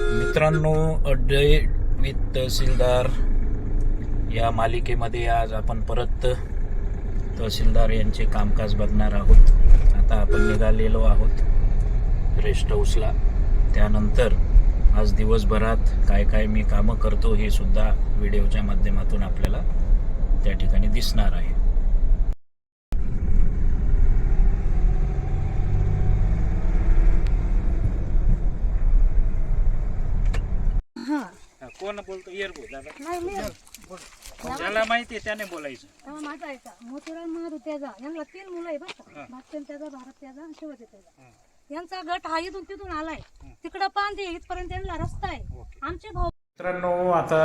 मित्रांनो a day with तहसीलदार या मालिकेमध्ये आज आपण परत तहसीलदार यांचे कामकाज बघणार आहोत. आता आपण निघालेलो आहोत रेस्ट हाऊसला त्यानंतर आज दिवसभरात काय काय मी कामं करतो हे सुद्धा व्हिडिओच्या माध्यमातून आपल्याला त्या ठिकाणी दिसणार आहे हा कोण बोलतो? येर बोल नाही मी ज्याला माहिती आहे त्याने बोलायचं. तेव्हा माझा ऐका मोतीराम त्याचा यांना तीन मुलं आहे बरं का? भागचंद त्याचा भारत त्याचा आणि शिवाजी त्याचा. यांचा गट हा इथून तिथून आलाय. तिकडं पांदे इथपर्यंत यांना रस्ता आहे. आमचे भाऊ मित्रांनो आता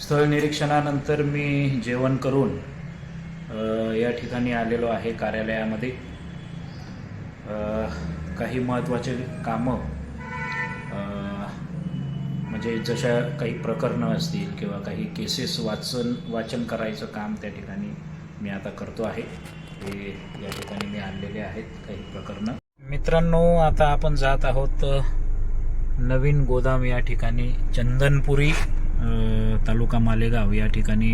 स्थळ निरीक्षणानंतर मी जेवण करून अ, या ठिकाणी आलेलो आहे कार्यालयामध्ये. अ, काही महत्त्वाचे कामं म्हणजे जशा काही प्रकरणं असतील किंवा काही केसेस वाचन वाचन करायचं काम त्या ठिकाणी मी आता करतो आहे. हे या ठिकाणी मी आणलेले आहेत काही प्रकरणं. मित्रांनो आता आपण जात आहोत नवीन गोदाम या ठिकाणी चंदनपुरी तालुका मालेगाव या ठिकाणी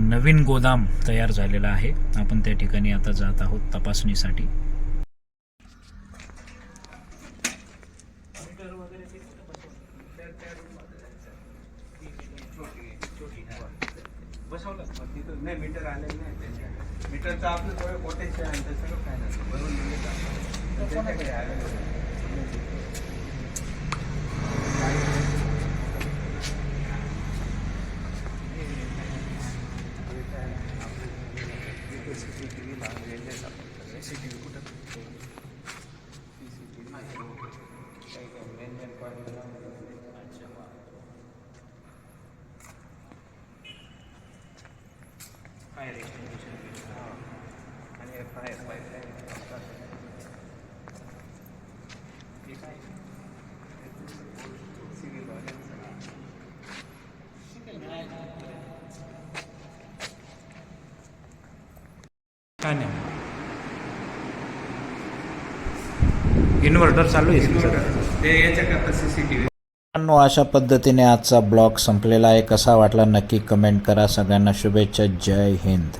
नवीन गोदाम तयार झालेला आहे. आपण त्या ठिकाणी आता जात आहोत तपासणीसाठी. तिथं नाही मीटर आलेलं नाही त्यांच्या मीटरचं आपलं थोडं कोटेज आहे आणि ते सगळं काय नाही भरून दिले त्यांच्याकडे आलेलं आहे. आणि फायर फायर काय नाही इन्व्हर्टर चालू आहे ते याच्याकरता सी सी टी व्ही अशा पद्धतीने आजचा ब्लॉग संपलेला आहे. कसा वाटला नक्की कमेंट करा. सगळ्यांना शुभेच्छा. जय हिंद.